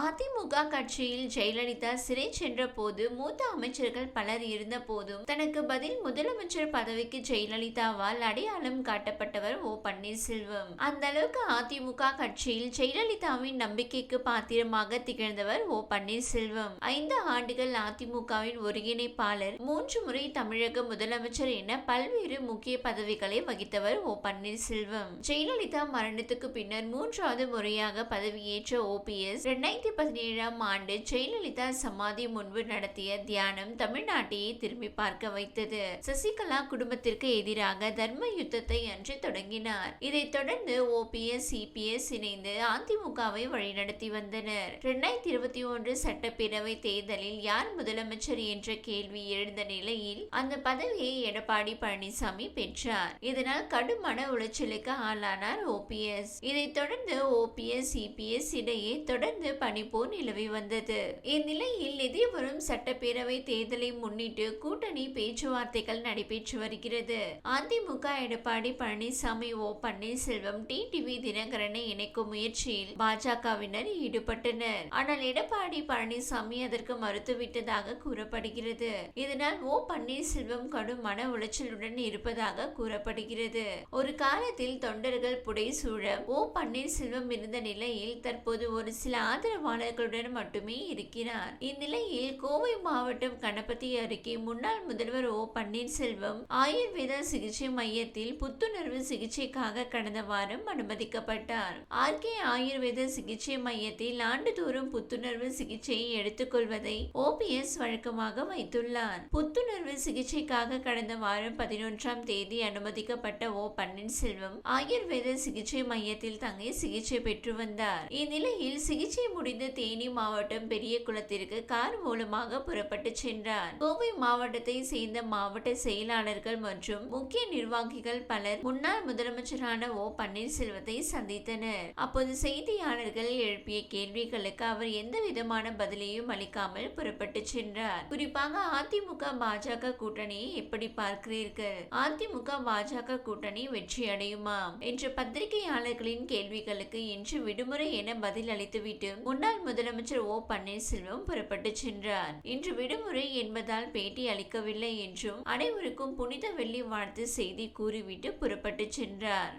அதிமுக கட்சியில் ஜெயலலிதா சிறை சென்ற போது மூத்த அமைச்சர்கள் பலர் இருந்த போதும் தனக்கு பதில் முதலமைச்சர் பதவிக்கு ஜெயலலிதாவால் அடையாளம் காட்டப்பட்டவர் ஓ பன்னீர்செல்வம். அந்த அளவுக்கு அதிமுக கட்சியில் ஜெயலலிதாவின் நம்பிக்கைக்கு பாத்திரமாக திகழ்ந்தவர் ஓ பன்னீர்செல்வம். ஐந்து ஆண்டுகள் அதிமுகவின் ஒருங்கிணைப்பாளர் மூன்று முறை தமிழக முதலமைச்சர் என பல்வேறு முக்கிய பதவிகளை வகித்தவர் ஓ பன்னீர்செல்வம். ஜெயலலிதா மரணத்துக்கு பின்னர் மூன்றாவது முறையாக பதவியேற்ற ஓபிஎஸ் ரெண்டாயிரத்தி பதினேழாம் ஆண்டு ஜெயலலிதா சமாதி முன்பு நடத்திய தியானம் தமிழ்நாட்டையே திரும்பி பார்க்க வைத்தது. சசிகலா குடும்பத்திற்கு எதிராக தர்ம யுத்தத்தை அன்று தொடங்கினார். இதைத் தொடர்ந்து ஓபிஎஸ் சிபிஎஸ் இணைந்து அதிமுகவை வழிநடத்தி வந்தனர். இரண்டாயிரத்தி இருபத்தி ஒன்று சட்டப்பேரவை தேர்தலில் யார் முதலமைச்சர் என்ற கேள்வி எழுந்த நிலையில் அந்த பதவியை எடப்பாடி பழனிசாமி பெற்றார். இதனால் கடுமன உளைச்சலுக்கு ஆளானார் ஓபிஎஸ் இதைத் தொடர்ந்து ஓபிஎஸ் சிபிஎஸ் இடையே தொடர்ந்து பனிப்போர் நிலவி வந்தது. இந்நிலையில் எதிர்வரும் சட்டப்பேரவை தேர்தலை முன்னிட்டு கூட்டணி பேச்சுவார்த்தைகள் நடைபெற்று வருகிறது. AIADMK Edappadi Palaniswami O Panneerselvam T TV தினகரனை இணைக்கும் முயற்சியில் பாஜகவினர் ஈடுபட்டனர். ஆனால் எடப்பாடி பழனிசாமி அதற்கு மறுத்துவிட்டதாக கூறப்படுகிறது. இதனால் ஓ பன்னீர்செல்வம் கடும் மன உளைச்சலுடன் இருப்பதாக கூறப்படுகிறது. ஒரு காலத்தில் தொண்டர்கள் புடை சூழ ஓ பன்னீர்செல்வம் இருந்த நிலையில் தற்போது ஒரு சில ஆதரவு மாணவர்களுடன் மட்டுமே இருக்கிறார். இந்நிலையில் கோவை மாவட்டம் கணபதி அருகே முன்னாள் முதல்வர் ஓ பன்னீர்செல்வம் ஆயுர்வேத சிகிச்சை மையத்தில் புத்துணர்வு சிகிச்சைக்காக கடந்த வாரம் அனுமதிக்கப்பட்டார். ஆர்கே ஆயுர்வேத சிகிச்சை மையத்தில் ஆண்டுதோறும் புத்துணர்வு சிகிச்சையை எடுத்துக்கொள்வதை ஓபிஎஸ் வழக்கமாக வைத்துள்ளார். புத்துணர்வு சிகிச்சைக்காக கடந்த வாரம் பதினொன்றாம் தேதி அனுமதிக்கப்பட்ட ஓ பன்னீர்செல்வம் ஆயுர்வேத சிகிச்சை மையத்தில் தங்கி சிகிச்சை பெற்று வந்தார். இந்நிலையில் சிகிச்சை முடிந்து தேனி மாவட்டம் பெரிய குளத்திற்கு கார் மூலமாக புறப்பட்டு சென்றார். கோவை மாவட்டத்தை சேர்ந்த மாவட்ட செயலாளர்கள் மற்றும் முக்கிய நிர்வாகிகள் பலர் முன்னாள் முதலமைச்சரான ஓ. பன்னீர்செல்வத்தை சந்தித்தனர். அப்போது செய்தியாளர்கள் எழுப்பிய கேள்விகளுக்கு அவர் எந்த விதமான பதிலையும் அளிக்காமல் புறப்பட்டு சென்றார். குறிப்பாக அதிமுக பாஜக கூட்டணியை எப்படி பார்க்கிறீர்கள்? அதிமுக பாஜக கூட்டணி வெற்றி அடையுமா என்ற பத்திரிகையாளர்களின் கேள்விகளுக்கு இன்று விடுமுறை என பதில் அளித்துவிட்டு முன்னாள் முன்னாள் முதலமைச்சர் ஓ பன்னீர்செல்வம் புறப்பட்டு சென்றார். இன்று விடுமுறை என்பதால் பேட்டி அளிக்கவில்லை என்றும் அனைவருக்கும் புனித வெள்ளி வாழ்த்து செய்தி கூறிவிட்டு புறப்பட்டு சென்றார்.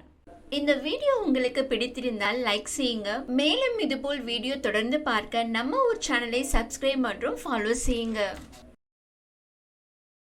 இந்த வீடியோ உங்களுக்கு பிடித்திருந்தால் லைக் செய்யுங்க. மேலும் இதுபோல் வீடியோ தொடர்ந்து பார்க்க நம்ம ஒரு சேனலை சப்ஸ்கிரைப் மற்றும் ஃபாலோ செய்யுங்க.